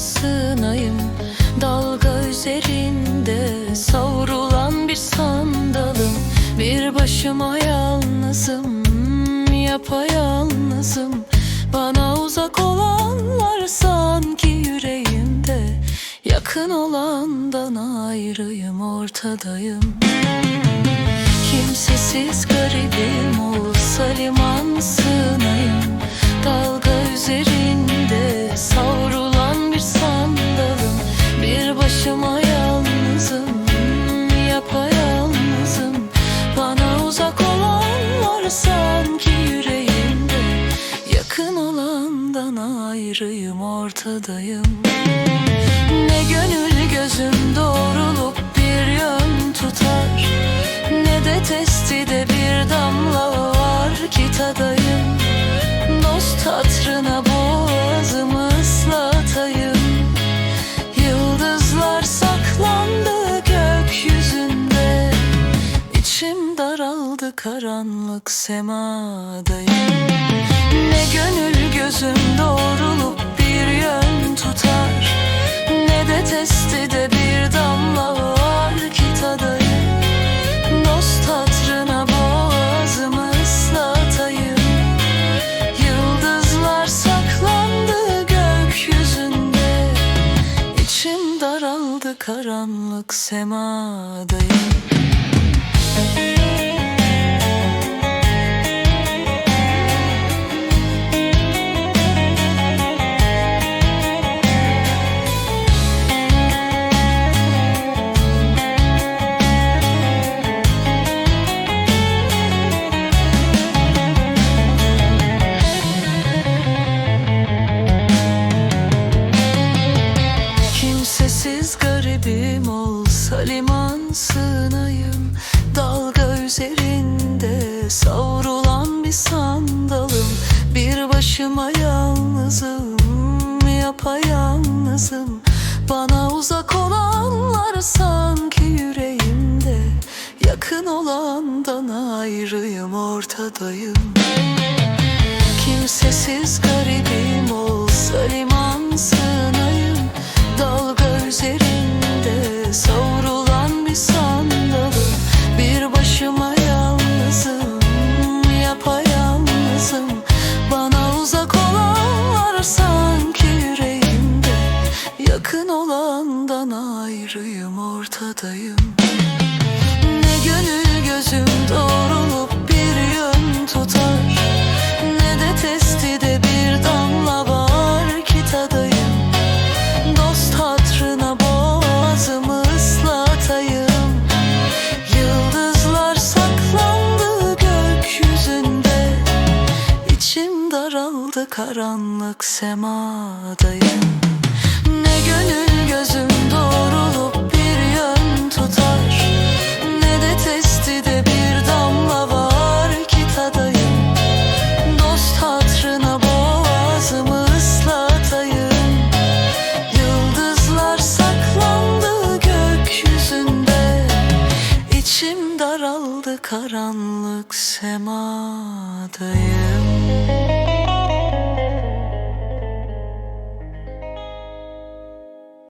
sığınayım Dalga üzerinde savrulan bir sandalım. Bir başıma yalnızım, yapayalnızım. Bana uzak olanlar sanki yüreğimde. Yakın olandan ayrıyım, ortadayım. Kimsesiz garibim olsa liman sığınayım ayrıyım ortadayım. Ne gönül gözüm doğrulup bir yön tutar Ne de testide bir damla var ki tadayım. Dost hatrına boğazımı ıslatayım. Yıldızlar saklandı gökyüzünde İçim daraldı karanlık semadayım Ne gönül gözüm doğrulup bir yön tutar Ne de testide bir damla var ki tadayım Dost ıslatayım. Yıldızlar saklandı gökyüzünde İçim daraldı karanlık semadayım garibim olsa liman sığınayım Dalga üzerinde savrulan bir sandalım. Bir başıma yalnızım yapayalnızım. Bana uzak olanlar sanki yüreğimde. Yakın olandan ayrıyım ortadayım. Kimsesiz garibim olsa Yakın olandan ayrıyım ortadayım. Ne gönül gözüm doğrulup bir yön tutar Ne de testide bir damla var ki tadayım. Dost hatrına boğazımı ıslatayım. Yıldızlar saklandı gökyüzünde İçim daraldı karanlık semadayım gönül gözüm doğrulup bir yön tutar. Ne de testide bir damla var ki Dost hatrına boğazımı ıslatayım. Yıldızlar saklandı gökyüzünde. İçim daraldı karanlık semadayım